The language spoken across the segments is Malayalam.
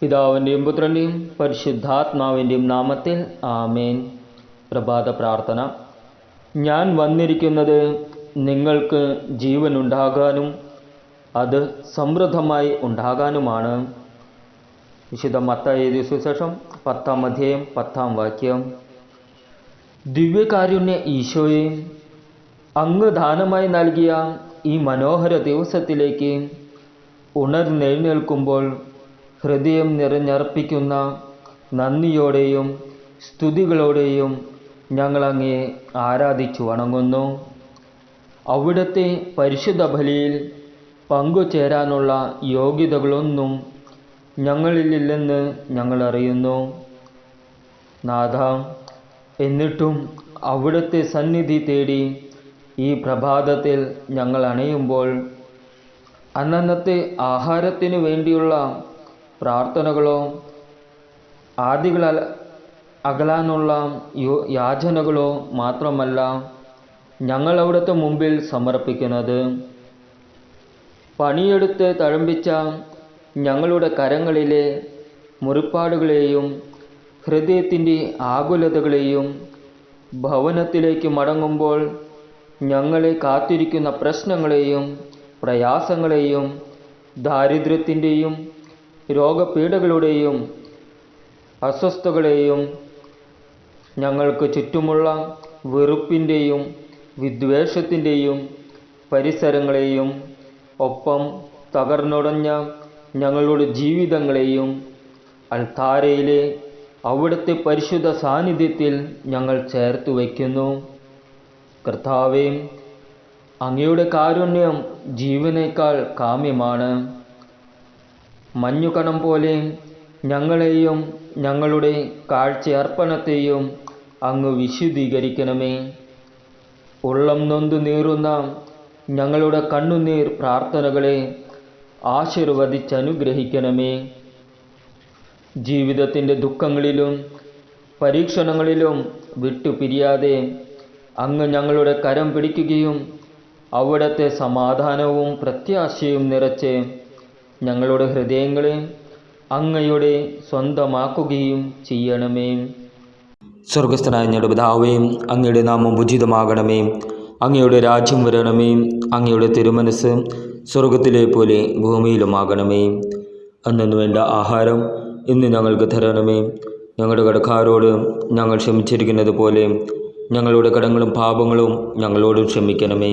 പിതാവിന്റെയും പുത്രന്റെയും പരിശുദ്ധാത്മാവിന്റെയും നാമത്തിൽ ആമേൻ. പ്രഭാത പ്രാർത്ഥന. ഞാൻ വന്നിരിക്കുന്നത് നിങ്ങൾക്ക് ജീവൻ ഉണ്ടാകാനും അത് സമൃദ്ധമായി ഉണ്ടാകാനുമാണ്. വിശുദ്ധ മത്തായി സുശേഷം പത്താം അധ്യായം പത്താം വാക്യം. ദിവ്യകാരുണ്യ ഈശോയെ അങ്ങ് ദാനമായി നൽകിയ ഈ മനോഹര ദിവസത്തിലേക്ക് ഉണർന്നെഴുന്നേൽക്കുമ്പോൾ ഹൃദയം നിറഞ്ഞർപ്പിക്കുന്ന നന്ദിയോടെയും സ്തുതികളോടെയും ഞങ്ങളങ്ങയെ ആരാധിച്ചു വണങ്ങുന്നു. അവിടുത്തെ പരിശുദ്ധ ബലിയിൽ പങ്കുചേരാനുള്ള യോഗ്യതകളൊന്നും ഞങ്ങളിലില്ലെന്ന് ഞങ്ങൾ അറിയുന്നു. നാഥ എന്നിട്ടും അവിടുത്തെ സന്നിധി തേടി ഈ പ്രഭാതത്തിൽ ഞങ്ങൾ അണയുമ്പോൾ അന്നന്നത്തെ ആഹാരത്തിനു വേണ്ടിയുള്ള പ്രാർത്ഥനകളോ ആദികൾ അകലാനുള്ള യാചനകളോ മാത്രമല്ല ഞങ്ങൾ അവിടുത്തെ മുമ്പിൽ സമർപ്പിക്കുന്നത്. പണിയെടുത്ത് തഴമ്പിച്ച ഞങ്ങളുടെ കരങ്ങളിലെ മുറിപ്പാടുകളെയും ഹൃദയത്തിന്റെ ആകുലതകളെയും ഭവനത്തിലേക്ക് മടങ്ങുമ്പോൾ ഞങ്ങളെ കാത്തിരിക്കുന്ന പ്രശ്നങ്ങളെയും പ്രയാസങ്ങളെയും ദാരിദ്ര്യത്തിന്റെയും രോഗപീഠകളുടെയും അസ്വസ്ഥതകളെയും ഞങ്ങൾക്ക് ചുറ്റുമുള്ള വെറുപ്പിന്റെയും വിദ്വേഷത്തിന്റെയും പരിസരങ്ങളെയും ഒപ്പം തകർന്നുടഞ്ഞ ഞങ്ങളുടെ ജീവിതങ്ങളെയും അൽത്താരയിലെ അവിടുത്തെ പരിശുദ്ധ സാന്നിധ്യത്തിൽ ഞങ്ങൾ ചേർത്ത് വയ്ക്കുന്നു. കർത്താവേ അങ്ങയുടെ കാരുണ്യം ജീവനേക്കാൾ കാമ്യമാണ്. മഞ്ഞുകണം പോലെ ഞങ്ങളെയും ഞങ്ങളുടെ കാഴ്ചയർപ്പണത്തെയും അങ്ങ് വിശുദ്ധീകരിക്കണമേ. ഉള്ളം നൊന്തു നീറുന്ന ഞങ്ങളുടെ കണ്ണുനീർ പ്രാർത്ഥനകളെ ആശീർവദിച്ചനുഗ്രഹിക്കണമേ. ജീവിതത്തിന്റെ ദുഃഖങ്ങളിലും പരീക്ഷണങ്ങളിലും വിട്ടുപിരിയാതെ അങ്ങ് ഞങ്ങളുടെ കരം പിടിക്കുകയും അവിടുത്തെ സമാധാനവും പ്രത്യാശയും നിറച്ച് ഞങ്ങളുടെ ഹൃദയങ്ങളെ അങ്ങയുടെ സ്വന്തമാക്കുകയും ചെയ്യണമേ. സ്വർഗസ്ഥനായ ഞങ്ങളുടെ പിതാവേ അങ്ങയുടെ നാമം ഉചിതമാകണമേ. അങ്ങയുടെ രാജ്യം വരണമേ. അങ്ങയുടെ തിരുമനസ് സ്വർഗത്തിലെ പോലെ ഭൂമിയിലുമാകണമേ. അന്നു വേണ്ട ആഹാരം ഇന്ന് ഞങ്ങൾക്ക് തരണമേ. ഞങ്ങളുടെ കടക്കാരോട് ഞങ്ങൾ ക്ഷമിച്ചിരിക്കുന്നത് പോലെ ഞങ്ങളുടെ കടങ്ങളും പാപങ്ങളും ഞങ്ങളോട് ക്ഷമിക്കണമേ.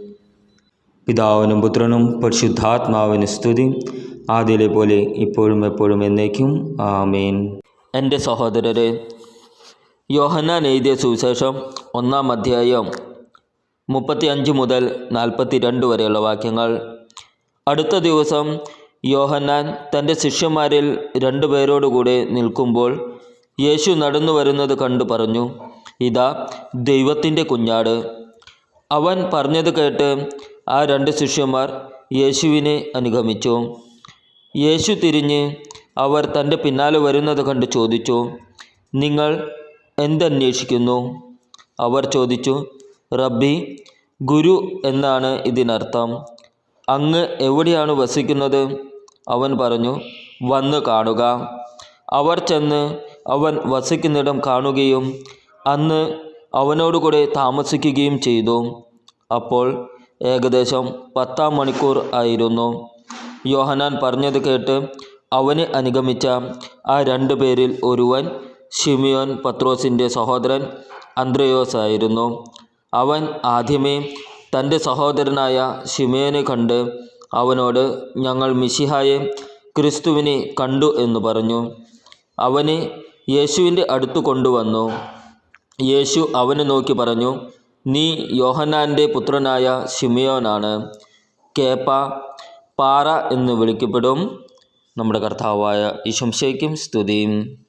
പിതാവിനും പുത്രനും പരിശുദ്ധാത്മാവിന് സ്തുതി. ആദ്യയിലെ പോലെ ഇപ്പോഴും എപ്പോഴും എന്നേക്കും. ആമേൻ. എന്റെ സഹോദരരെ യോഹന്നാൻ എഴുതിയ സുവിശേഷം ഒന്നാം അധ്യായം മുപ്പത്തി അഞ്ച് മുതൽ നാൽപ്പത്തി രണ്ട് വരെയുള്ള വാക്യങ്ങൾ. അടുത്ത ദിവസം യോഹന്നാൻ തന്റെ ശിഷ്യന്മാരിൽ രണ്ടുപേരോടുകൂടെ നിൽക്കുമ്പോൾ യേശു നടന്നു വരുന്നത് കണ്ടു പറഞ്ഞു ഇതാ ദൈവത്തിന്റെ കുഞ്ഞാട്. അവൻ പറഞ്ഞത് കേട്ട് ആ രണ്ട് ശിഷ്യന്മാർ യേശുവിനെ അനുഗമിച്ചു. യേശു തിരിഞ്ഞ് അവർ തന്റെ പിന്നാലെ വരുന്നത് കണ്ട് ചോദിച്ചു നിങ്ങൾ എന്തന്വേഷിക്കുന്നു? അവർ ചോദിച്ചു റബ്ബി ഗുരു എന്നാണ് ഇതിനർത്ഥം. അങ്ങ് എവിടെയാണ് വസിക്കുന്നത്? അവൻ പറഞ്ഞു വന്ന് കാണുക. അവർ ചെന്ന് അവൻ വസിക്കുന്നിടം കാണുകയും അന്ന് അവനോടുകൂടെ താമസിക്കുകയും ചെയ്തു. അപ്പോൾ ഏകദേശം പത്താം മണിക്കൂർ ആയിരുന്നു. യോഹനാൻ പറഞ്ഞത് കേട്ട് അവനെ അനുഗമിച്ച ആ രണ്ടു പേരിൽ ഒരുവൻ ഷിമിയോൻ പത്രോസിന്റെ സഹോദരൻ അന്ത്രയോസ് ആയിരുന്നു. അവൻ ആദ്യമേ തന്റെ സഹോദരനായ ഷിമയോനെ കണ്ട് അവനോട് ഞങ്ങൾ മിശിഹായെ ക്രിസ്തുവിനെ കണ്ടു എന്ന് പറഞ്ഞു. അവനെ യേശുവിന്റെ അടുത്ത് കൊണ്ടുവന്നു. യേശു അവനെ നോക്കി പറഞ്ഞു നീ യോഹന്നാന്റെ പുത്രനായ ഷിമിയോനാണ് കേപ്പ പാറ എന്ന് വിളിക്കപ്പെടും. നമ്മുടെ കർത്താവായ ഈശംശയ്ക്കും സ്തുതിയും.